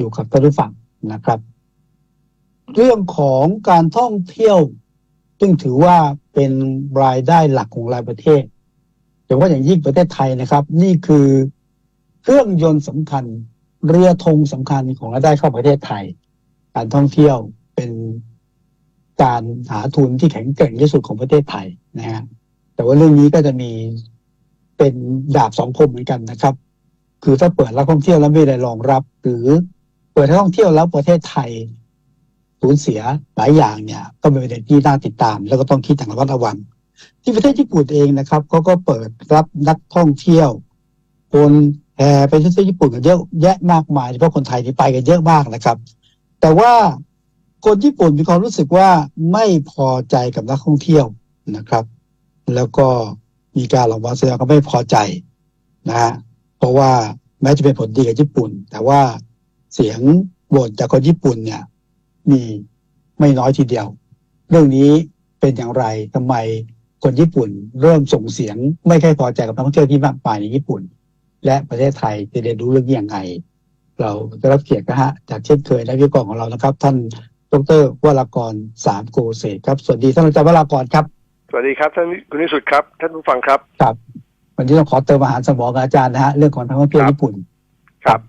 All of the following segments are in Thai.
อยู่กับท่านผู้ฟังนะครับ เรื่องของการท่องเที่ยว ซึ่งถือว่าเป็นรายได้หลักของรายประเทศแต่ว่าอย่างยิ่งประเทศไทยนะครับ นี่คือเครื่องยนต์สำคัญ เรือธงสำคัญของรายได้เข้าประเทศไทย การท่องเที่ยวเป็นการหาทุนที่แข็งแกร่งที่สุดของประเทศไทยนะฮะแต่ว่าเรื่องนี้ก็จะมีเป็นดาบสองคมเหมือนกันนะครับ คือถ้าเปิดรับท่องเที่ยวแล้วไม่ได้รองรับ หรือ เปิดให้ท่องเที่ยวแล้วประเทศไทยสูญเสียหลายอย่างเนี่ย ก็เป็นประเด็นที่น่าติดตาม แล้วก็ต้องคิดอย่างระมัดระวัง ที่ประเทศญี่ปุ่นเองนะครับเขาก็เปิดรับนักท่องเที่ยวคนแห่ไปที่ญี่ปุ่นกันเยอะแยะมากมายเฉพาะคนไทยที่ไปกันเยอะมากนะครับ แต่ว่าคนญี่ปุ่นมีความรู้สึกว่าไม่พอใจกับนักท่องเที่ยวนะครับ แล้วก็มีการหลอกมาแสดงความไม่พอใจนะฮะเพราะว่าแม้จะเป็นผลดีกับญี่ปุ่น แต่ว่า เสียงบ่นจากคนญี่ปุ่นเนี่ยมีไม่น้อยทีเดียว เรื่องนี้เป็นอย่างไรทำไมคนญี่ปุ่นเริ่มส่งเสียงไม่ค่อยพอใจกับนักท่องเที่ยวที่มากมายในญี่ปุ่น และประเทศไทยจะเรียนรู้เรื่องนี้ยังไงเราได้รับเกียรตินะฮะจากเช่นเคยนักวิเคราะห์ของเรานะครับ ท่านดรวรากรสามโกเศษครับ สวัสดีท่านอาจารย์วรากรครับ สวัสดีครับท่านคุณนิสุทธิ์ครับ ท่านผู้ฟังครับ ครับ วันนี้ต้องขอเติมอาหารสมองกับอาจารย์นะฮะเรื่องของนักท่องเที่ยวญี่ปุ่น ครับ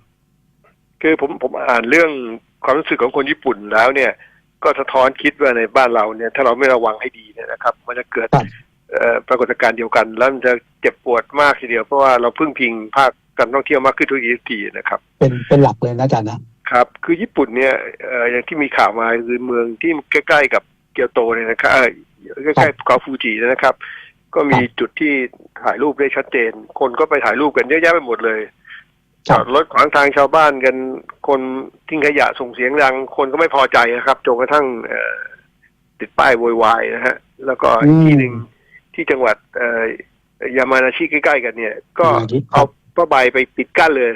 คือผมผมอ่านเรื่องความรู้สึกของคนญี่ปุ่นแล้วเนี่ย ก็สะท้อนคิดว่าในบ้านเราเนี่ย ถ้าเราไม่ระวังให้ดีเนี่ยนะครับ มันจะเกิดครับเอ่อปรากฏการณ์เดียวกัน แล้วมันจะเจ็บปวดมากทีเดียวเพราะว่าเราพึ่งพิงภาคการท่องเที่ยวมากขึ้นทุกทีนะครับ เป็นเป็นหลักเลยนะอาจารย์นะครับ คือญี่ปุ่นเนี่ยเอ่ออย่างที่มีข่าวมาคือเมืองที่ใกล้ ๆ กับเกียวโตเนี่ยนะครับเอ่อใกล้ๆภูเขาฟูจินะครับ ก็มีจุดที่ถ่ายรูปได้ชัดเจน คนก็ไปถ่ายรูปกันเยอะแยะไปหมดเลย จอดรถขวางทางชาวบ้านกันคนทิ้งขยะส่งเสียงดัง คนก็ไม่พอใจนะครับจนกระทั่งเอ่อติดป้ายโวยวายนะฮะ แล้วก็อีกที่หนึ่งที่จังหวัดเอ่อยามานาชิใกล้ๆกันเนี่ย ก็ยามานาชิครับเอาผ้าใบไปปิดกั้นเลย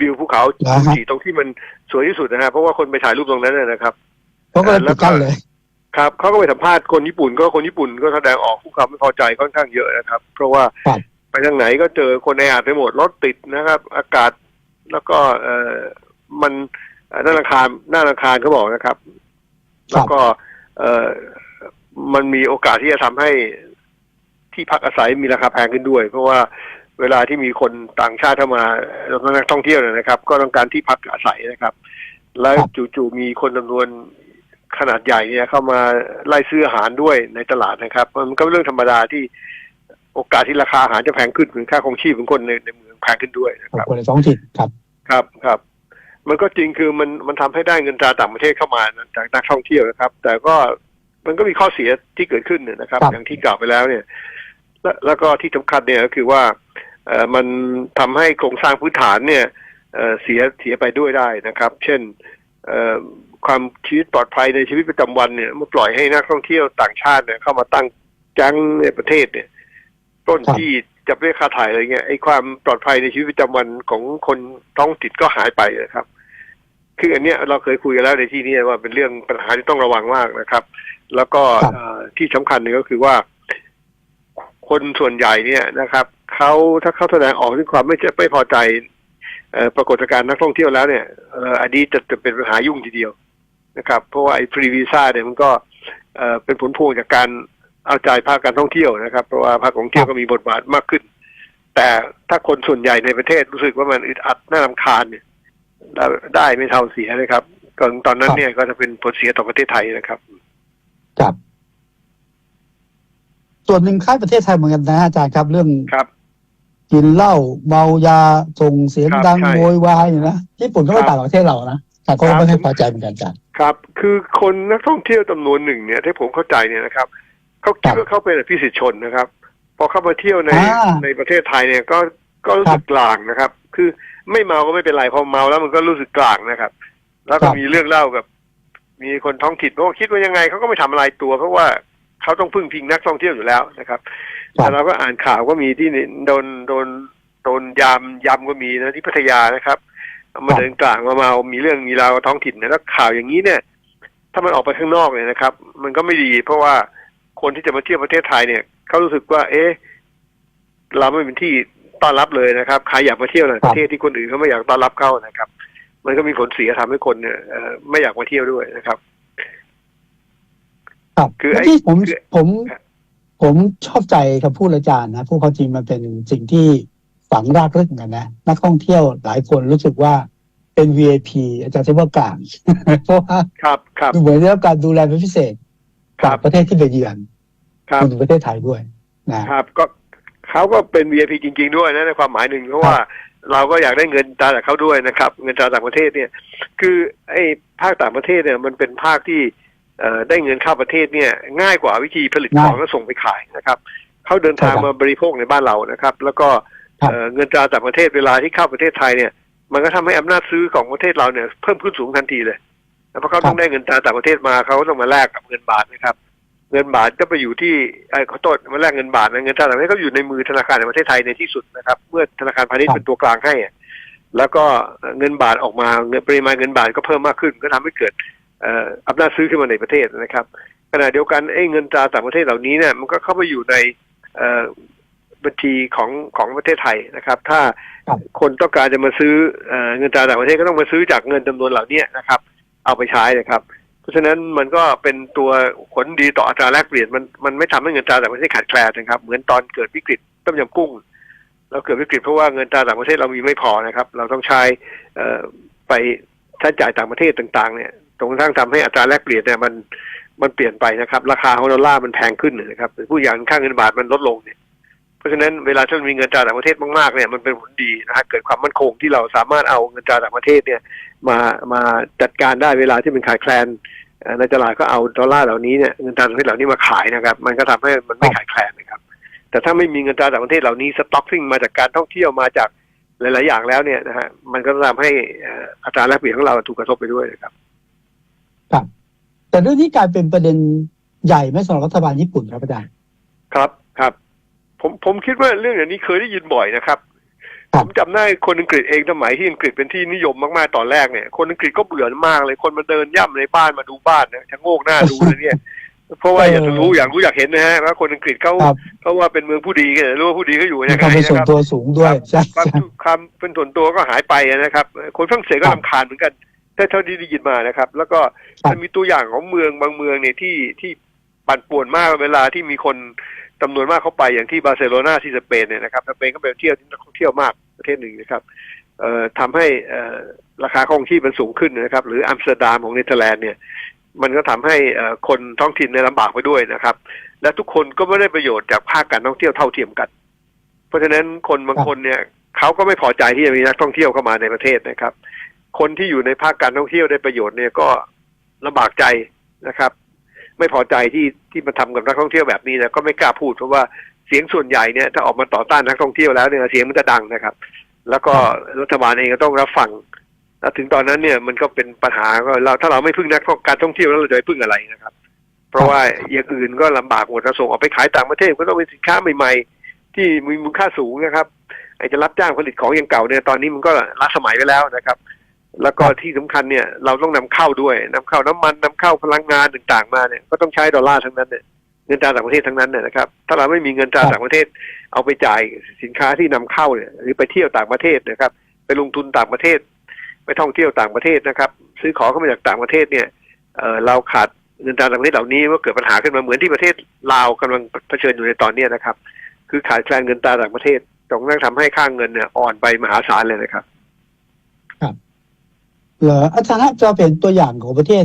วิวภูเขาเหรอฮะฟูจิตรงที่มันสวยที่สุดนะฮะเพราะว่าคนไปถ่ายรูปตรงนั้นนะนะครับเขาก็เลยปิดกั้นเลยครับเขาก็ไปสัมภาษณ์คนญี่ปุ่น ก็คนญี่ปุ่นก็แสดงออกผู้ความไม่พอใจค่อนข้างเยอะนะครับ เพราะว่าครับไป ทางไหนก็เจอคนแออัดไปหมดรถติดนะครับ อากาศแล้วก็เออมันเอ่อหน้าอาคารหน้าอาคารเขาบอกนะครับ แล้วก็เออมันมีโอกาสที่จะทำให้ที่พักอาศัยมีราคาแพงขึ้นด้วย เพราะว่าเวลาที่มีคนต่างชาติเข้ามานักท่องเที่ยวเนี่ยนะครับ ก็ต้องการที่พักอาศัยนะครับ แล้วครับจู่ๆมีคนจำนวนขนาดใหญ่เนี่ยเข้ามาไล่ซื้ออาหารด้วยในตลาดนะครับ มันก็เป็นเรื่องธรรมดาที่ โอกาสที่ราคาอาหารจะแพงขึ้นหรือค่าครองชีพของคนในในเมืองแพงขึ้นด้วยนะของครับคนในท้องถิ่นครับ ครับครับ มันก็จริงคือมันมันทำให้ได้เงินตราต่างประเทศเข้ามาจากนักท่องเที่ยวนะครับ แต่ก็มันก็มีข้อเสียที่เกิดขึ้นเนี่ยนะครับ ครับ อย่างที่กล่าวไปแล้วเนี่ย และแล้วก็ที่สำคัญเนี่ยก็คือว่าเอ่อมันทำให้โครงสร้างพื้นฐานเนี่ยเอ่อเสียเสียไปด้วยได้นะครับ เช่นเอ่อความชีวิตปลอดภัยในชีวิตประจำวันเนี่ยเมื่อปล่อยให้นักท่องเที่ยวต่างชาติเนี่ยเข้ามาตั้งแจังในประเทศเนี่ย ต้นครับที่จับเรียกค่าถ่ายอะไรเงี้ยไอ้ความปลอดภัยในชีวิตประจำวันของคนท้องถิ่นก็หายไปนะครับ คืออันเนี้ยเราเคยคุยกันแล้วในที่นี้ว่าเป็นเรื่องปัญหาที่ต้องระวังมากนะครับ แล้วก็ครับเอ่อที่สำคัญหนึ่งก็คือว่า คนส่วนใหญ่เนี่ยนะครับเขาถ้าเขาแสดงออกถึงความไม่ไม่พอใจเอ่อปรากฏการณ์นักท่องเที่ยวแล้วเนี่ยเอ่ออันนี้จะจะเป็นปัญหายุ่งทีเดียวนะครับ เพราะว่าไอ้ฟรีวีซ่าเนี่ยมันก็เอ่อเป็นผลพวงจากการ เอาใจภาคการท่องเที่ยวนะครับ เพราะว่าภาคของเที่ยวก็มีบทบาทมากขึ้น แต่ถ้าคนส่วนใหญ่ในประเทศรู้สึกว่ามันอึดอัดน่ารำคาญเนี่ยได้ได้ไม่เท่าเสียนะครับตอนตอนนั้นเนี่ยก็จะเป็นผลเสียต่อประเทศไทยนะครับครับส่วนหนึ่งคล้ายประเทศไทยเหมือนกันนะอาจารย์ครับเรื่องครับกินเหล้าเมายาส่งเสียงครับดังใช่โวยวายอยู่นะญี่ปุ่นก็ไม่ครับต่างกับประเทศเรานะแต่เขาครับไม่ค่อยพอใจเหมือนกันอาจารย์ครับ คือคนนักท่องเที่ยวจำนวนหนึ่งเนี่ยที่ผมเข้าใจเนี่ยนะครับ เขาคิดว่าเขาเป็นอภิสิทธิชนนะครับ พอเข้ามาเที่ยวในอ่า ในประเทศไทยเนี่ยก็ก็รู้สึกกลางนะครับ คือไม่เมาก็ไม่เป็นไรพอเมาแล้วมันก็รู้สึกกลางนะครับ แล้วก็มีเรื่องเล่ากับ มีคนท้องถิ่นเขาก็คิดว่ายังไงเขาก็ไม่ทำอะไรตัว เพราะว่าเขาต้องพึ่งพิงนักท่องเที่ยวอยู่แล้วนะครับแต่เราก็อ่านข่าวก็มีที่โดนโดนโดนยามยำก็มีนะที่พัทยานะครับเอามาเดินกลางมาเมามีเรื่องมีราวกับท้องถิ่นนะแล้วข่าวอย่างนี้เนี่ย ถ้ามันออกไปข้างนอกเนี่ยนะครับ มันก็ไม่ดี เพราะว่า คนที่จะมาเที่ยวประเทศไทยเนี่ยเขารู้สึกว่า เอ๊ะเราไม่เป็นที่ต้อนรับเลยนะครับใครอยากมาเที่ยวในประเทศที่คนอื่นเขาไม่อยากต้อนรับเข้านะครับ มันก็มีผลเสียทำให้คนเนี่ยเอ่อไม่อยากมาเที่ยวด้วยนะครับ ครับคือไอ้ที่ผมคือผมผมชอบใจคำพูดอาจารย์นะพูดเขาจริงมันเป็นสิ่งที่ฝังรากลึกเหมือนกันนะนักท่องเที่ยวหลายคนรู้สึกว่าเป็น VIP อาจารย์ใช้ว่ากลางเพราะว่าครับครับดูเหมือนได้รับการดูแลเป็นพิเศษ ครัจาบกประเทศที่ไปเยือนครับรวมถึงประเทศไทยด้วยนะครับ ก็เขาก็เป็น VIP จริง ๆ ด้วยนะในความหมายหนึ่งเพราะว่าเราก็อยากได้เงินตราจากเขาด้วยนะครับ เงินตราต่างประเทศเนี่ย คือไอ้ภาคต่างประเทศเนี่ยมันเป็นภาคที่เอ่อได้เงินเข้าประเทศเนี่ย ง่ายกว่าวิธีผลิตของแล้วส่งไปขายนะครับเขาเดินทางมาบริโภคในบ้านเรานะครับ แล้วก็เอ่อเงินตราต่างประเทศเวลาที่เข้าประเทศไทยเนี่ย มันก็ทำให้อำนาจซื้อของประเทศเราเนี่ยเพิ่มขึ้นสูงทันทีเลย เพราะเขาต้องได้เงินตราต่างประเทศมาเขาก็ต้องมาแลกกับเงินบาทนะครับ เงินบาทก็ไปอยู่ที่ไอ้ยขอโทษมาแลกเงินบาทนะเงินตราต่างประเทศก็อยู่ในมือธนาคารในประเทศไทยในที่สุดนะครับ เมื่อธนาคารพาณิชย์เป็นตัวกลางให้อะแล้วก็เงินบาทออกมาเงินปริมาณเงินบาทก็เพิ่มมากขึ้น ก็ทำให้เกิดเอ่ออำนาจซื้อขึ้นมาในประเทศนะครับขณะเดียวกันไอ้เงินตราต่างประเทศเหล่านี้เนี่ยมันก็เข้าไปอยู่ในเอ่อบัญชีของของประเทศไทยนะครับ ถ้าครับคนต้องการจะมาซื้อเอ่อเงินตราต่างประเทศก็ต้องมาซื้อจากเงินจำนวนเหล่านี้นะครับ เอาไปใช้นะครับ เพราะฉะนั้นมันก็เป็นตัวผลดีต่ออัตราแลกเปลี่ยนมันมันไม่ทำให้เงินตราต่างประเทศขาดแคลนนะครับ เหมือนตอนเกิดวิกฤตต้มยำกุ้ง เราเกิดวิกฤตเพราะว่าเงินตราต่างประเทศเรามีไม่พอนะครับ เราต้องใช้ไปใช้จ่ายต่างประเทศต่าง ๆ เนี่ยจนกระทั่งทำให้อัตราแลกเปลี่ยนเนี่ยมันมันเปลี่ยนไปนะครับ ราคาของดอลลาร์มันแพงขึ้นนะครับหรือผู้อย่างค่าเงินบาทมันลดลงเนี่ยเพราะฉะนั้นเวลาที่มันมีเงินตราต่างประเทศมากๆเนี่ยมันเป็นผลดีนะฮะเกิดความมั่นคงที่เราสามารถเอาเงินตราต่างประเทศเนี่ย มามาจัดการได้เวลาที่มันขาดแคลนเอ่อในตลาดก็เอาดอลลาร์เหล่านี้เนี่ยเงินตราต่างประเทศเหล่านี้มาขายนะครับ มันก็ทำให้มันไม่ขาดแคลนนะครับ แต่ถ้าไม่มีเงินตราต่างประเทศเหล่านี้สต็อกซิ่งมาจากการท่องเที่ยวมาจากหลาย ๆ อย่างแล้วเนี่ยนะฮะมันก็ทำให้เอ่ออัตราแลกเปลี่ยนของเราถูกกระทบไปด้วยนะครับ แต่เรื่องนี้กลายเป็นประเด็นใหญ่ไหมสำหรับรัฐบาลญี่ปุ่นครับอาจารย์ครับครับ ผมผมคิดว่าเรื่องอย่างนี้เคยได้ยินบ่อยนะครับครั ผบมจำได้คนอังกฤษเองสมัยที่อังกฤษเป็นที่นิยมมากๆตอนแรกเนี่ยคนอังกฤษก็เบื่อมากเลยคนมาเดินย่ำในบ้านมาดูบ้านนะชะโงกหน้าดูเลยเนี่ยเพราะว่าอยากจะรู้อยากรู้อยากเห็นนะฮะว่าคนอังกฤษเขาครับเขาว่าเป็นเมืองผู้ดีกันรู้ว่าผู้ดีเขาอยู่มียังความไงเป็นส่วนนะครับตัวสูงด้วยใช่ความใช่ความเป็นส่วนตัวก็หายไปนะครับ คนฝรั่งเศสก็ครับลำคาญเหมือนกันถ้าเท่าที่ได้ยินมานะครับ แล้วก็ครับมันมีตัวอย่างของเมืองบางเมืองเนี่ยที่ที่ปั่นป่วนมากเวลาที่มีคนจำนวนมากเข้าไปอย่างที่บาร์เซโลนาที่สเปนเนี่ยนะครับสเปนก็เป็นเที่ยวที่นักท่องเที่ยวมาก ประเทศหนึ่งนะครับทำให้ราคาของชีพมันสูงขึ้นนะครับ หรืออัมสเตอร์ดัมของเนเธอร์แลนด์เนี่ยมันก็ทำให้คนท้องถิ่นในยลำบากไปด้วยนะครับ และทุกคนก็ไม่ได้ประโยชน์จากภาคการท่องเที่ยวเท่าเทียมกัน เพราะฉะนั้นคนบางคนเนี่ยเขาก็ไม่พอใจที่จะมีนักท่องเที่ยวเข้ามาในประเทศนะครับ คนที่อยู่ในภาคการท่องเที่ยวได้ประโยชน์เนี่ยก็ลำบากใจนะครับ ไม่พอใจที่ที่มาทำกับนักท่องเที่ยวแบบนี้นะก็ไม่กล้าพูดเพราะว่า เสียงส่วนใหญ่เนี่ยถ้าออกมาต่อต้านนักท่องเที่ยวแล้วเนี่ยเสียงมันจะดังนะครับ แล้วก็รัฐบาลเองก็ต้องรับฟังแล้วถึงตอนนั้นเนี่ยมันก็เป็นปัญหาก็เราถ้าเราไม่พึ่งนักการท่องเที่ยวแล้วเราจะไปพึ่งอะไรนะครับ เพราะว่าอย่างอื่นก็ลำบากหมดเราส่งออกไปขายต่างประเทศก็ต้องเป็นสินค้าใหม่ ๆ ที่มีมูลค่าสูงนะครับไอ้จะรับจ้างผลิตของอย่างเก่าเนี่ยตอนนี้มันก็ล้าสมัยไปแล้วนะครับ แล้วก็ที่สำคัญเนี่ยเราต้องนำเข้าด้วยนำเข้าน้ำมันนำเข้าพลังงานต่างๆมาเนี่ยก็ต้องใช้ดอลลาร์ทั้งนั้นเนี่ย เงินตราต่างประเทศทั้งนั้นเนี่ยนะครับ ถ้าเราไม่มีเงินตราต่างประเทศ เอาไปจ่ายสินค้าที่นำเข้าเนี่ยหรือไปเที่ยวต่างประเทศนะครับ ไปลงทุนต่างประเทศ ไปท่องเที่ยวต่างประเทศนะครับ ซื้อของเข้ามาจากต่างประเทศเนี่ยเอ่อเราขาดเงินตราต่างประเทศเหล่านี้ว่าเกิดปัญหาขึ้นมาเหมือนที่ประเทศลาวกำลังเผชิญอยู่ในตอนเนี้ยนะครับ คือขาดแคลนเงินตราต่างประเทศจนกระทั่งทำให้ค่างเงินเนี่ยอ่อนไปมหาศาลเลยนะครับเหรออาจารย์จะเป็นตัวอย่างของประเทศ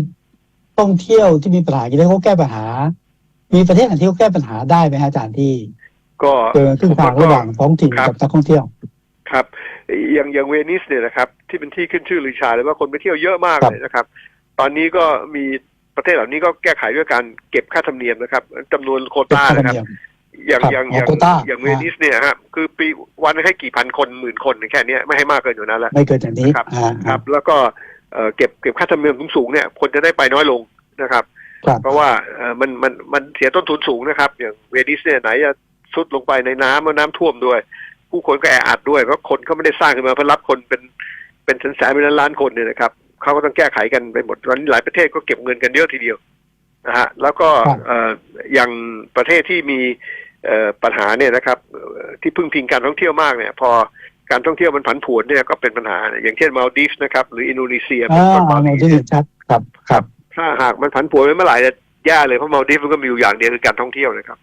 ท่องเที่ยวที่มีปัญหาอย่างนี้แล้วเขาแก้ปัญหา มีประเทศไหนที่เขาแก้ปัญหาได้ไหมฮะอาจารย์ที่ก็เจอครึ่งทางระหว่างท้องถิ่นครับกับนักท่องเที่ยว ครับ อย่างอย่างเวนิสเนี่ยนะครับ ที่เป็นที่ขึ้นชื่อลือชาเลยว่าคนไปเที่ยวเยอะมากครับเลยนะครับ ตอนนี้ก็มีประเทศเหล่านี้ก็แก้ไขด้วยการเก็บค่าธรรมเนียมนะครับจำนวนโควต้านะครับ อย่างครับอย่างอ๋ออย่างโควต้าอย่างเวนิสเนี่ยครับคือปีวันให้กี่พันคนหมื่นคนแค่เนี้ยไม่ให้มากเกินอยู่นั้นแล้วไม่เกินจากนี้ครับอ่าครับ แล้วก็เอ่อเก็บเก็บค่าธรรมเนียมสูงๆเนี่ยคนจะได้ไปน้อยลงนะครับครับ เพราะว่าเอ่อมันมันมันเสียต้นทุนสูงนะครับ อย่างเวนิสเนี่ยไหนจะซุดลงไปในน้ำแล้วน้ำท่วมด้วย ผู้คนก็แออัดด้วยเพราะคนเขาไม่ได้สร้างขึ้นมาเพื่อรับคนเป็นเป็นแสนๆเป็นล้านๆคนเนี่ยนะครับเขาก็ต้องแก้ไขกันไปหมดตอนนี้หลายประเทศก็เก็บเงินกันเยอะทีเดียวนะฮะแล้วก็ครับเอ่ออย่างประเทศที่มีเอ่อปัญหาเนี่ยนะครับเอ่อที่พึ่งพิงการท่องเที่ยวมากเนี่ย พอการท่องเที่ยวมันผันผวนเนี่ยก็เป็นปัญหา อย่างเช่นมาลดีฟส์นะครับ หรืออินโดนีเซียเป็อ่านต้นเอามามาที่เห็นชัดครับครับ ถ้าหากมันผันผวนไปเมื่อไหร่จะแย่เลยเพราะมาลดีฟมันก็มีอยู่อย่างเดียวคือการท่องเที่ยวนะครับ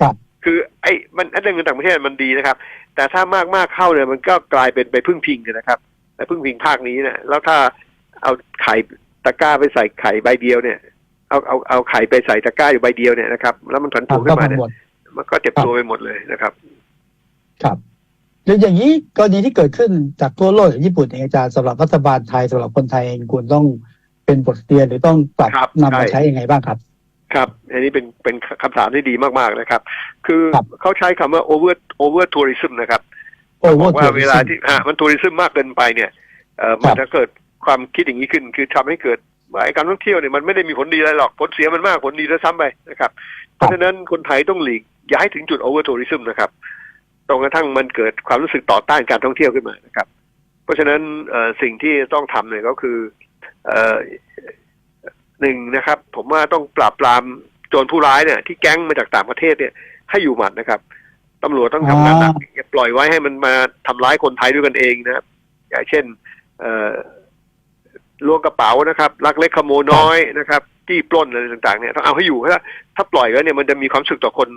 ครับคือไอ้มันไอ้เรื่องเงินต่างประเทศมันดีนะครับ แต่ถ้ามากมากๆเข้าเนี่ยมันก็กลายเป็นไปพึ่งพิงกันนะครับไปพึ่งพิงภาคนี้เนี่ยแล้วถ้าเอาไข่ตะกร้าไปใส่ไข่ใบเดียวเนี่ยเอาเอาเอาไข่ไปใส่ตะกร้าอยู่ใบเดียวเนี่ยนะครับ แล้วมันผันผครัวบนขึ้ก็นมาทั้งเนี่ยหมดมันก็เจ็บตัวไปหมดเลยนะครับ ครับแล้วอย่างนี้กรณีที่เกิดขึ้นจากทั่วโลกอย่างญี่ปุ่นเองอาจารย์สำหรับรัฐบาลไทยสำหรับคนไทยเองควรต้อง เป็นบทเรียนหรือต้องปรับครับนำมาใช่ ใช้ยังไงบ้างครับ ครับอันนี้เป็นเป็นคำถามที่ดีมากๆนะครับ คือครับ เขาใช้คำว่า over over tourism นะครับ โอ้โห บอกว่าถือเวลาที่ฮะมันทัวริซึมมากเกินไปเนี่ยเอ่อมันครับ จะเกิดความคิดอย่างนี้ขึ้น คือทำให้เกิดว่าไอ้การท่องเที่ยวเนี่ยมันไม่ได้มีผลดีอะไรหรอกผลเสียมันมากผลดีด้วยซ้ำไปนะครับ เพราะฉะนั้นคนไทยต้องหลีกอย่าให้ถึงจุดโอเวอร์ทัวริซึมนะครับตรงกระทั่งมันเกิดความรู้สึกต่อต้านการท่องเที่ยวขึ้นมานะครับ เพราะฉะนั้นเอ่อสิ่งที่ต้องทำเนี่ยก็คือเอ่อ หนึ่งนะครับ ผมว่าต้องปราบปรามโจรผู้ร้ายเนี่ยที่แก๊งมาจากต่างประเทศเนี่ยให้อยู่หมัดนะครับตำรวจต้องทำงานหนักอย่าปล่อยไว้ให้มันมาทำร้ายคนไทยด้วยกันเองนะครับอย่างเช่นเอ่อล้วงกระเป๋านะครับลักเล็กขโมยน้อยนะครับจี้ปล้นอะไรต่างๆเนี่ยต้องเอาให้อยู่ถ้าถ้าปล่อยไว้เนี่ยมันจะมีความรู้สึกต่อคน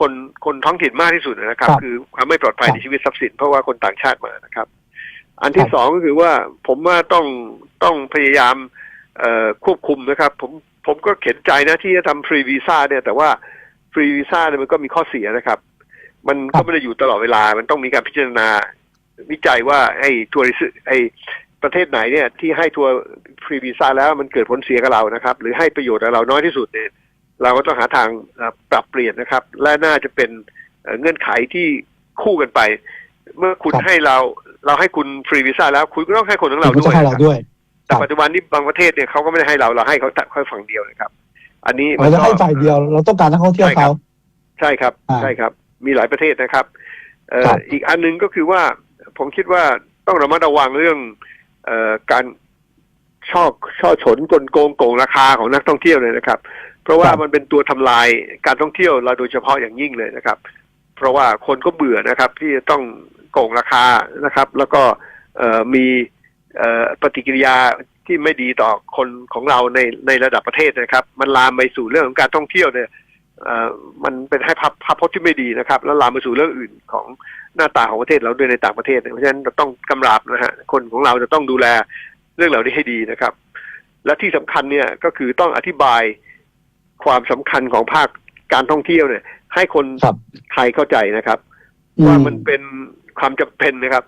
คนคนท้องถิ่นมากที่สุดนะครับครับคือความไม่ปลอดภัยครับในชีวิตทรัพย์สินเพราะว่าคนต่างชาติมานะครับ อันที่ครับสองก็คือว่าผมว่าต้องต้องพยายามเอ่อควบคุมนะครับ ผมผมก็เข็นใจนะที่จะทำฟรีวีซ่าเนี่ยแต่ว่าฟรีวีซ่าเนี่ยมันก็มีข้อเสียนะครับ มันครัก็บไม่ได้อยู่ตลอดเวลา มันต้องมีการพิจารณาวิจัยว่าไอ้ทัวริสไอ้ประเทศไหนเนี่ยที่ให้ทัวร์ฟรีวีซ่าแล้วมันเกิดผลเสียกับเรานะครับ หรือให้ประโยชน์กับเราน้อยที่สุดเนี่ยเราก็ต้องหาทางเอ่อปรับเปลี่ยนนะครับ และน่าจะเป็นเอ่อเงื่อนไขที่คู่กันไป เมื่อคุณครับให้เรา เราให้คุณฟรีวีซ่าแล้วคุณก็ต้องให้คนของเราเราด้จะวยให้เรานะครับด้วย แต่ปัจจุบันนี้บางประเทศเนี่ยเขาก็ไม่ได้ให้เราเราให้เขาแต่แค่ฝั่งเดียวนะครับ อันนี้มัเรานจะก็ให้ฝ่ายเดียว เราต้องการนักท่องเที่ยวใช่ครัเขาบใช่ครับอ่าใช่ครับ มีหลายประเทศนะครับเอ่อครับอีกอันหนึงก็คือว่าผมคิดว่าต้องระมัดระวังเรื่องเอ่อการช่อช่อฉนกลโกงโกงราคาของนักท่องเที่ยวเลยนะครับ เพราะว่ามันเป็นตัวทำลายการท่องเที่ยวเราโดยเฉพาะอย่างยิ่งเลยนะครับ เพราะว่าคนก็เบื่อนะครับ ที่จะต้อง โกงราคานะครับ แล้วก็เอ่อมีเอ่อปฏิกิริยาที่ไม่ดีต่อคนของเราในในระดับประเทศนะครับ มันลามไปสู่เรื่องของการท่องเที่ยวเนี่ยเอ่อมันเป็นให้ภาพภาพพจน์ที่ไม่ดีนะครับ แล้วลามไปสู่เรื่องอื่นของหน้าตาของประเทศเราด้วยในต่างประเทศเนี่ยเพราะฉะนั้นเราต้องกำราบนะฮะคนของเราจะต้องดูแลเรื่องเหล่านี้ให้ดีนะครับ และที่สำคัญเนี่ยก็คือต้องอธิบายความสำคัญของภาคการท่องเที่ยวเนี่ย ให้คนครับไทยเข้าใจนะครับอืว่ามันเป็น ความจำเป็นนะครับ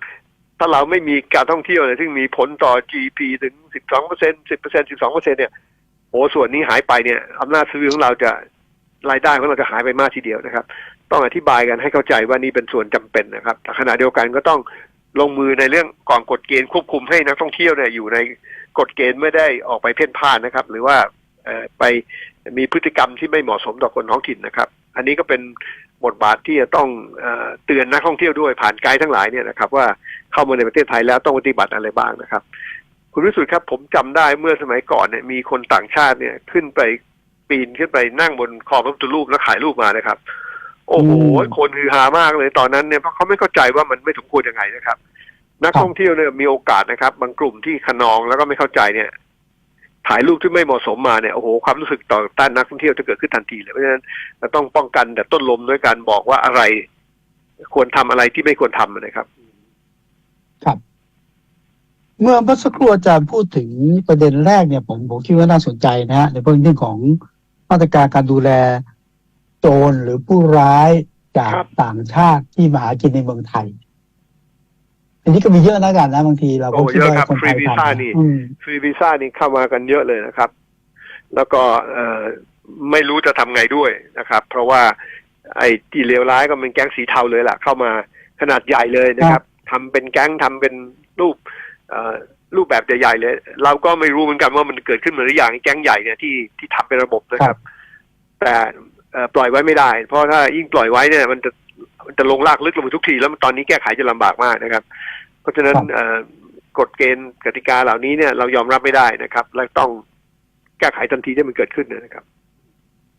ถ้าเราไม่มีการท่องเที่ยวเนี่ยซึ่งมีผลต่อ GDP ถึง 12เปอร์เซ็นต์10เปอร์เซ็นต์12เปอร์เซ็นต์เนี่ยโอ้ส่วนนี้หายไปเนี่ยอำนาจซื้อของเราจะรายได้ของเราจะหายไปมากทีเดียวนะครับ ต้องอธิบายกันให้เข้าใจว่านี่เป็นส่วนจำเป็นนะครับแต่ขณะเดียวกันก็ต้องลงมือในเรื่องก่อนกฎเกณฑ์ควบคุมให้นักท่องเที่ยวเนี่ยอยู่ในกฎเกณฑ์ไม่ได้ออกไปเพ่นพ่านนะครับ หรือว่าไปมีพฤติกรรมที่ไม่เหมาะสมต่อคนท้องถิ่นนะครับ อันนี้ก็เป็น บทบาทที่จะต้องเออเตือนนักท่องเที่ยวด้วยผ่านไกด์ทั้งหลายเนี่ยนะครับ ว่าเข้ามาในประเทศไทยแล้วต้องปฏิบัติอะไรบ้างนะครับ คุณวิสุทธ์ครับผมจำได้เมื่อสมัยก่อนเนี่ยมีคนต่างชาติเนี่ยขึ้นไปปีนขึ้นไปนั่งบนขอบพระพุทธรูปแล้วถ่ายรูปมานะครับ โอ้โหอืมคนฮือฮามากเลยตอนนั้นเนี่ยเพราะเขาไม่เข้าใจว่ามันไม่สมควรยังไงนะครับ นักครับท่องเที่ยวเนี่ยมีโอกาสนะครับ บางกลุ่มที่ขนองแล้วก็ไม่เข้าใจเนี่ย ถ่ายรูปที่ไม่เหมาะสมมาเนี่ยโอ้โหความรู้สึกต่อต้านนักท่องเที่ยวจะเกิดขึ้นทันทีเลยเพราะฉะนั้นเราต้องป้องกันแต่ต้นลมด้วยการบอกว่าอะไร ควรทำอะไรที่ไม่ควรทำนะครับ เมื่อเมื่อสักครู่อาจารย์พูดถึงประเด็นแรกเนี่ย ผมผมคิดว่าน่าสนใจนะฮะในเรื่องของมาตรการการดูแลโจรหรือผู้ร้ายจากครับต่างชาติที่มาหากินในเมืองไทย อันนี้ก็มีเยอะนะกันนะบางทีเราก็โอ้คิดเยอะว่าครับคนไทย free visa ทำนี่อืมฟรีวีซ่านี่เข้ามากันเยอะเลยนะครับ แล้วก็เอ่อไม่รู้จะทำไงด้วยนะครับ เพราะว่าไอ้ที่เลวร้ายก็เป็นแก๊งสีเทาเลยล่ะ เข้ามาขนาดใหญ่เลยนะครับทำเป็นแก๊งทำเป็นรูปเอ่อรูปแบบใหญ่ๆเลย เราก็ไม่รู้เหมือนกันว่ามันเกิดขึ้นมาหรือยังไอ้แก๊งใหญ่เนี่ยที่ที่ทำเป็นระบบนะครับ แต่เอ่อปล่อยไว้ไม่ได้ เพราะถ้ายิ่งปล่อยไว้เนี่ย มันจะมันจะลงลากลึกลงไปทุกทีแล้วมันตอนนี้แก้ไขจะลำบากมากนะครับ เพราะฉะนั้นครับเอ่อกฎเกณฑ์กติกาเหล่านี้เนี่ยเรายอมรับไม่ได้นะครับ และต้องแก้ไขทันทีที่มันเกิดขึ้นนะครับ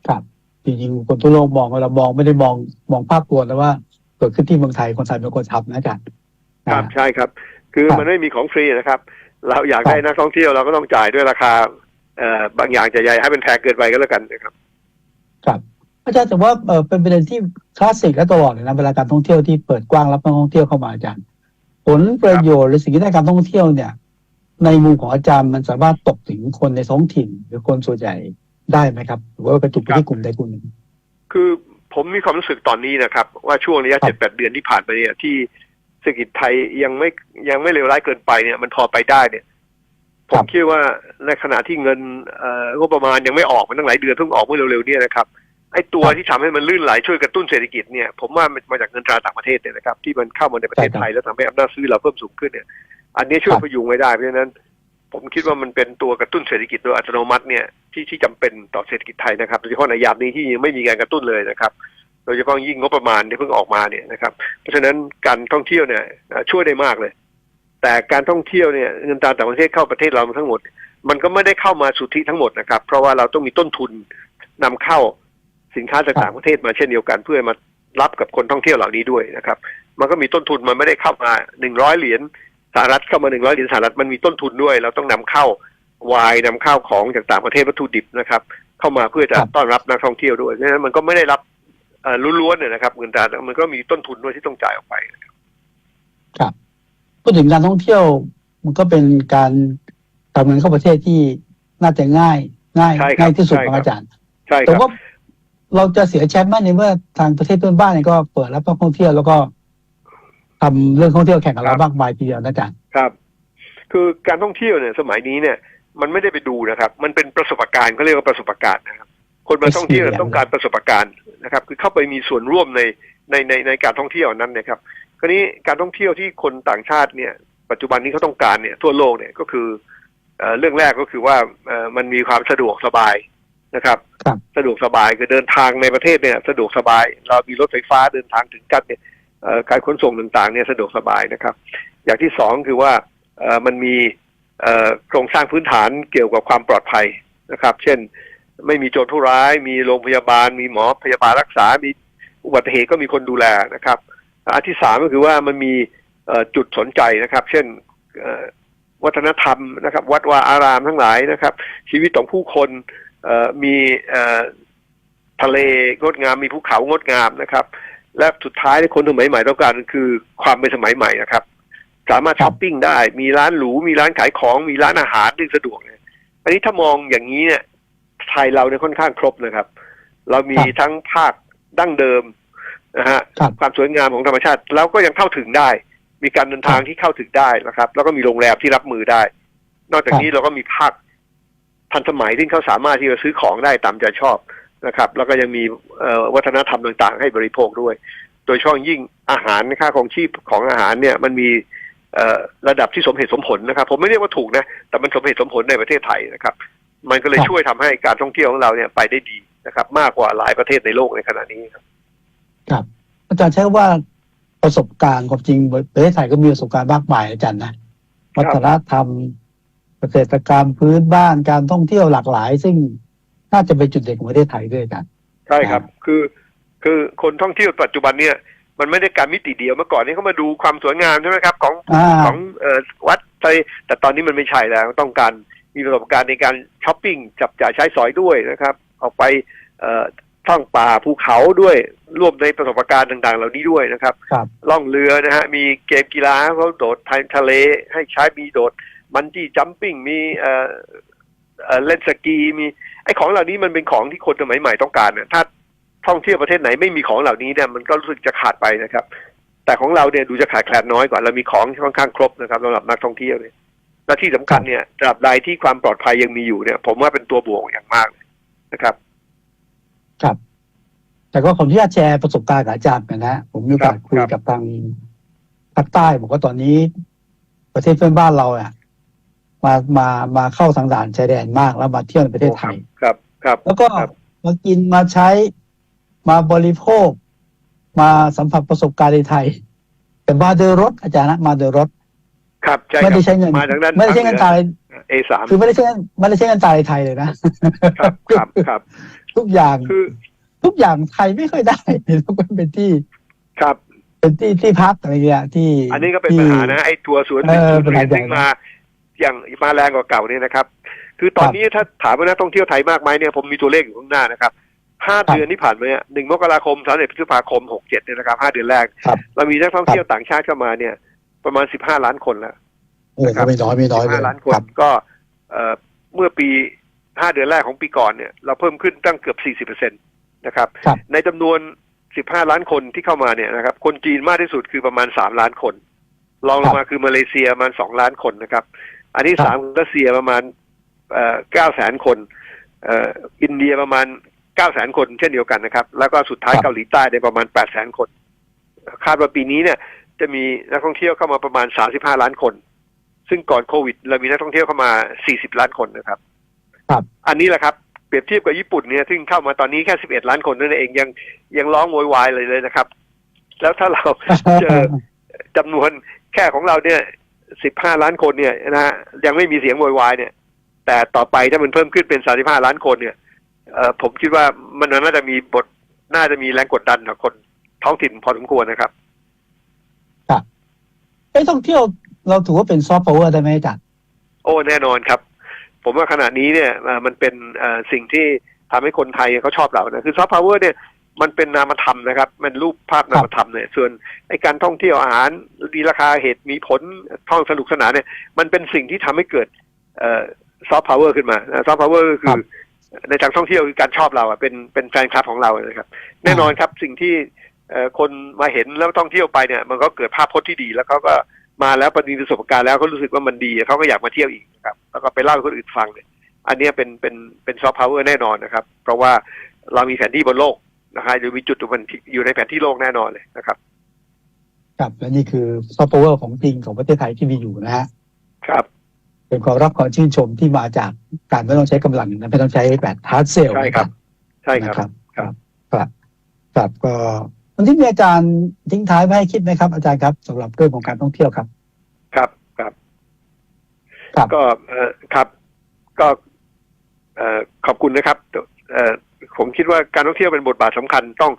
ครับจริงๆคนทั่วโลกมองเรามองไม่ได้มองมองภาพรวมแล้วว่าเกิดขึ้นที่เมืองไทยคนไทยเป็นคนทำนะอาจารย์ครับอ่าใช่ครับ คือครับมันไม่มีของฟรีนะครับ เราอยากครับได้นักท่องเที่ยวเราก็ต้องจ่ายด้วยราคาเอ่อบางอย่างจะใหญ่ให้เป็นแพงเกินไปก็แล้วกันนะครับ ครับอาจารย์แต่ว่าเออเป็นประเด็นที่คลาสสิกและตลอดเลยนะเวลาการท่องเที่ยวที่เปิดกว้างรับนักท่องเที่ยวเข้ามาอาจารย์ ผลประโยชน์หรือสิ่งที่ได้การท่องเที่ยวเนี่ย ในมุมของอาจารย์มันสามารถตกถึงคนในท้องถิ่น หรือคนส่วนใหญ่ได้ไหมครับ หรือว่าไปถูกไปที่กลุ่มใดกลุ่มหนึ่งคือผมมีความรู้สึกตอนนี้นะครับ ว่าช่วงระยะเจ็ดแปดเดือนที่ผ่านไปเนี่ยที่เศรษฐกิจไทยยังไม่ยังไม่เลวร้ายเกินไปเนี่ย มันพอไปได้เนี่ย ผมคิดว่าในขณะที่เงินเอ่องบประมาณยังไม่ออกมันตั้งหลายเดือนเพิ่งออกเมื่อเร็วๆเนี่ยนะครับ ไอ้ตัวที่ทำให้มันลื่นไหลช่วยกระตุ้นเศรษฐกิจเนี่ยผมว่ามันมาจากเงินตราต่างประเทศเนี่ยนะครับที่มันเข้ามาในประเทศไทยแล้วทำให้อำนาจซื้อเราเพิ่มสูงขึ้นเนี่ย อันนี้ช่วยพยุงไว้ได้เพราะฉะนั้น ผมคิดว่ามันเป็นตัวกระตุ้นเศรษฐกิจโดยอัตโนมัติเนี่ยที่ที่จำเป็นต่อเศรษฐกิจไทยนะครับโดยเฉพาะในยามนี้ที่ยังไม่มีการกระตุ้นเลยนะครับโดยเฉพาะยิ่งงบประมาณที่เพิ่งออกมาเนี่ยนะครับ เพราะฉะนั้นการท่องเที่ยวเนี่ยเอ่อช่วยได้มากเลย แต่การท่องเที่ยวเนี่ยเงินตราต่างประเทศเข้าประเทศเราทั้งหมด มันก็ไม่ได้เข้ามาสุทธิทั้งหมดนะครับ เพราะว่าเราต้องมีต้นทุนนำเข้า สินค้าจากต่างประเทศมาเช่นเดียวกัน เพื่อมารับกับคนท่องเที่ยวเหล่านี้ด้วยนะครับ มันก็มีต้นทุนมันไม่ได้เข้ามาหนึ่งร้อยเหรียญสหรัฐเข้ามาหนึ่งร้อยเหรียญสหรัฐมันมีต้นทุนด้วย เราต้องนำเข้าวายนำเข้าของจากต่างประเทศวัตถุดิบนะครับ เข้ามาเพื่อจะครับต้อนรับนักท่องเที่ยวด้วยเพราะฉะนั้นมันก็ไม่ได้รับเอ่อล้วนๆเนี่ยนะครับเงินตรามันก็มีต้นทุนด้วยที่ต้องจ่ายออกไปพูดถึงการท่องเที่ยว มันก็เป็นการทำเงินเข้าประเทศที่น่าจะง่าย ง่ายใช่ครับง่ายที่สุดใช่ขคอรับงอาจารย์ ใช่คแต่รับว่า เราจะเสียแชมป์ไหมในเมื่อทางประเทศเพื่อนบ้านเนี่ยก็เปิดรับนักท่องเที่ยวแล้วก็ทำเรื่องท่องเที่ยวแข่งกับเรามากมายทีเดียวนะอาจารย์ครับ คือการท่องเที่ยวเนี่ย สมัยนี้เนี่ย มันไม่ได้ไปดูนะครับ มันเป็นประสบการณ์เขาเรียกว่าประสบการณ์นะครับ คนมาท่องเที่ยวเนี่ยต้องการประสบการณ์นะครับ คือเข้าไปมีส่วนร่วมในในในในการท่องเที่ยวนั้นนะครับคราวนี้การท่องเที่ยวที่คนต่างชาติเนี่ย ปัจจุบันนี้เขาต้องการเนี่ยทั่วโลกเนี่ยก็คือเอ่อเรื่องแรกก็คือว่าเอ่อมันมีความสะดวกสบายนะครับครับ สะดวกสบายคือเดินทางในประเทศเนี่ยสะดวกสบาย เรามีรถไฟฟ้าเดินทางถึงกันเนี่ยการขนส่งต่างๆเนี่ยสะดวกสบายนะครับ อย่างที่สองคือว่ามันมีโครงสร้างพื้นฐานเกี่ยวกับความปลอดภัยนะครับ เช่นไม่มีโจรผู้ร้าย มีโรงพยาบาล มีหมอพยาบาลรักษา มีอุบัติเหตุก็มีคนดูแลนะครับ อันที่สามก็คือว่ามันมีจุดสนใจนะครับ เช่นวัฒนธรรมนะครับ วัดวาอารามทั้งหลายนะครับ ชีวิตของผู้คน มีเอ่อทะเลงดงามมีภูเขางดงามนะครับ และสุดท้ายคนสมัยใหม่ต้องการคือความเป็นสมัยใหม่นะครับ สามารถครับช้อปปิ้งได้ มีร้านหรูมีร้านขายของมีร้านอาหารที่สะดวกเนี่ยอันนี้ถ้ามองอย่างนี้เนี่ยไทยเราเนี่ยค่อนข้างครบนะครับ เรามีครับทั้งภาคดั้งเดิมนะฮะครับความสวยงามของธรรมชาติแล้วก็ยังเข้าถึงได้ มีการเดินทางที่เข้าถึงได้นะครับ แล้วก็มีโรงแรมที่รับมือได้ นอกจากนี้เราก็มีภาค ทันสมัยที่เขาสามารถที่จะซื้อของได้ตามใจชอบนะครับ แล้วก็ยังมีเอ่อวัฒนธรรมต่างๆ ให้บริโภคด้วย โดยเฉพาะยิ่งอาหารค่าของชีพของอาหารเนี่ยมันมีเอ่อระดับที่สมเหตุสมผลนะครับ ผมไม่เรียกว่าถูกนะ แต่มันสมเหตุสมผลในประเทศไทยนะครับ มันก็เลยครับช่วยทำให้การท่องเที่ยวของเราเนี่ยไปได้ดีนะครับ มากกว่าหลายประเทศในโลกในขณะนี้ครับครับอาจารย์ใช้คำว่าประสบการณ์ความจริงประเทศไทยก็มีประสบการณ์มากมายอาจารย์นะวัฒนธรรมเก ษตรกรรมพื้นบ้านการท่องเที่ยวหลากหลาย ซึ่งน่าจะเป็นจุดเด่นของประเทศไทยด้วยอาจารย์ใช่ครับ คือ คือคนท่องเที่ยวปัจจุบันเนี่ยมันไม่ได้การมิติเดียวเมื่อก่อนนี้เขามาดูความสวยงามใช่ไหมครับ ของอ่าของเอ่อวัดไทยแต่ตอนนี้มันไม่ใช่แล้วต้องการมีประสบการณ์ในการช้อปปิ้งจับจ่ายใช้สอยด้วยนะครับ ออกไปเอ่อท่องป่าภูเขาด้วยร่วมในประสบการณ์ต่างๆ เหล่านี้ด้วยนะครับครับล่องเรือนะฮะมีเกมกีฬาให้เขาโดดทะเลให้ใช้มีโดด มันจี้จัมปิ้งมีเอ่อเล่นสกีมีไอ้ของเหล่านี้มันเป็นของที่คนสมัยใหม่ต้องการนะถ้าท่องเที่ยวประเทศไหนไม่มีของเหล่านี้เนี่ยมันก็รู้สึกจะขาดไปนะครับ แต่ของเราเนี่ยดูจะขาดแคลนน้อยกว่าเรามีของค่อนข้างครบนะครับสำหรับนักท่องเที่ยวเนี่ยและที่สำคัญเนี่ยตราบใดที่ความปลอดภัยยังมีอยู่เนี่ย ผมว่าเป็นตัวบวกอย่างมากนะครับ ครับ แต่ก็ขออนุญาตแชร์ประสบการณ์กับอาจารย์หนนะผมมีโอกาสคุยกับทางภาคใต้บอกว่าตอนนี้ ประเทศเพื่อนบ้านเราอะ มามามาเข้าทางด่านชายแดนมากแล้วมาเที่ยวในประเทศไทยครับครับแล้วก็ครับ มากินมาใช้มาบริโภค มาสัมผัสประสบการณ์ในไทย แต่มาโดยรถอาจารย์นะมาโดยรถ ครับใช่ไม่ครัได้บใช้เงิน มาทางด้านไม่ได้ใช้เงินตราเอสามคือไม่ได้ใช้เงินไม่ได้ใช้เงินตราในไทยเลยนะครับครับครับ ทุกอย่างคือทุกอย่างไทยไม่ค่อยได้แล้วก็เป็นที่ครับ เป็นที่ที่พักอะไรเงี้ยที่อันนี้ก็เป็นที่ปัญหานะไอ้ทัวร์สวนเออสวนปัญหาเรียนใหญ่ซึ่งมา อย่างมาแรงกว่าเก่าเนี่ยนะครับ คือตอนนี้ถ้าถามว่านักท่องเที่ยวไทยมากไหมเนี่ยผมมีตัวเลขอยู่ข้างหน้านะครับห้าครับเดือนที่ผ่านมาเนี่ยหนึ่งมกราคมสามสิบพฤษภาคมหกเจ็ดเนี่ยนะครับห้าเดือนแรกครับเรามีนักท่องเที่ยวต่างชาติเข้ามาเนี่ย ประมาณสิบห้าล้านคนแล้วโอ้โหไม่น้อยไม่น้อยเลยห้าล้านคนครับก็เอ่อเมื่อปีห้าเดือนแรกของปีก่อนเนี่ย เราเพิ่มขึ้นตั้งเกือบสี่สิบเปอร์เซ็นตนะครับครับในจำนวนสิบห้าล้านคนที่เข้ามาเนี่ยนะครับ คนจีนมากที่สุดคือประมาณสามล้านคนรองลงมาคือมาเลเซียประมาณสองล้านคนนะครับ อันที่สามรัสเซียประมาณเอ่อเก้าแสนคนเอ่ออินเดียประมาณเก้าแสนคนเช่นเดียวกันนะครับ แล้วก็สุดท้ายครับเกาหลีใต้ได้ประมาณแปดแสนคน คาดว่าปีนี้เนี่ย จะมีนักท่องเที่ยวเข้ามาประมาณ35ล้านคน ซึ่งก่อนโควิด เรามีนักท่องเที่ยวเข้ามา40ล้านคนนะครับ ครับ อันนี้แหละครับเปรียบเทียบกับญี่ปุ่นเนี่ยซึ่งเข้ามาตอนนี้แค่11ล้านคนนั่นเองยังยังร้องโวยวายเลยเลยนะครับ แล้วถ้าเราเจอจำนวนแค่ของเราเนี่ย 15ล้านคนเนี่ยนะฮะยังไม่มีเสียงโวยวายเนี่ย แต่ต่อไปถ้ามันเพิ่มขึ้นเป็น35ล้านคนเนี่ยเอ่อผมคิดว่ามันน่าจะมีบทน่าจะมีแรงกดดันต่อคนท้องถิ่นพอสมควรนะครับเอ้ท่องเที่ยวเราถือว่าเป็นซอฟต์พาวเวอร์ได้ไหมอาจารย์โอ้แน่นอนครับ ผมว่าขณะนี้เนี่ยเอ่อมันเป็นเอ่อสิ่งที่ทำให้คนไทยเขาชอบเรานะคือซอฟต์พาวเวอร์เนี่ย มันเป็นนามธรรมนะครับ มันรูปภาพนามธรรมเนี่ย ส่วนไอการท่องเที่ยวอาหารมีราคาเหตุมีผลท่องสนุกสนานเนี่ย มันเป็นสิ่งที่ทำให้เกิดซอฟต์พาวเวอร์ขึ้นมาซอฟต์พาวเวอร์ก็คือในทางท่องเที่ยวคือการชอบเราอะเป็นเป็นแฟนคลับของเรานะครับ แน่นอนครับสิ่งที่เอ่อคนมาเห็นแล้วท่องเที่ยวไปเนี่ย มันก็เกิดภาพพจน์ที่ดี แล้วเขาก็มาแล้วปฏิประสบการณ์แล้วเขารู้สึกว่ามันดีเขาก็อยากมาเที่ยวอีกนะครับ แล้วก็ไปเล่าให้คนอื่นฟังเนี่ยอันเนี้ยเป็นเป็นเป็นซอฟต์พาวเวอร์แน่นอนนะครับ เพราะว่าเรามีแผนที่บนโลก นะครับหรือมีจุดอยู่บนอยู่ในแผนที่โลกแน่นอนเลยนะครับครับและนี่คือซอฟต์พาวเวอร์ของจริงของประเทศไทยที่มีอยู่นะฮะครับ เป็นความรับความชื่นชมที่มาจากการไม่ต้องใช้กำลังนะไม่ต้องใช้แบบฮาร์ดเซลใช่ครับ ใช่คนะรับครับครับครับครับก็วันที่มีอาจารย์ทิ้งท้ายไว้ให้คิดไหมครับอาจารย์ครับสำหรับเรื่องของการท่องเที่ยวครับ ครับครับครับก็เอ่อครับ ก็เอ่อขอบคุณนะครับเอ่อ ผมคิดว่าการท่องเที่ยวเป็นบทบาทสำคัญต้อง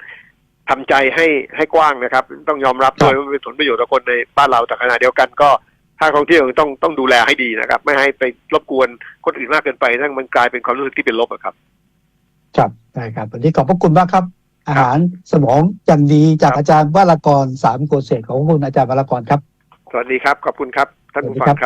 ทำใจให้ให้กว้างนะครับ ต้องยอมรับด้วยว่าเป็นผลประโยชน์ต่อคนในบ้านเราแต่ขณะเดียวกันก็ถ้าท่องเที่ยวต้องต้องดูแลให้ดีนะครับ ไม่ให้ไปรบกวนคนอื่นมากเกินไปทั้งมันกลายเป็นความรู้สึกที่เป็นลบอะครับ ครับได้ครับวันนี้ขอบพระคุณมากครับ อาหารสมองอย่างดีจากครับอาจารย์วรากรสามโกเศษของคุณอาจารย์วรากรครับ สวัสดีครับ ขอบคุณครับท่านผู้ฟังสวัสดีครับครับ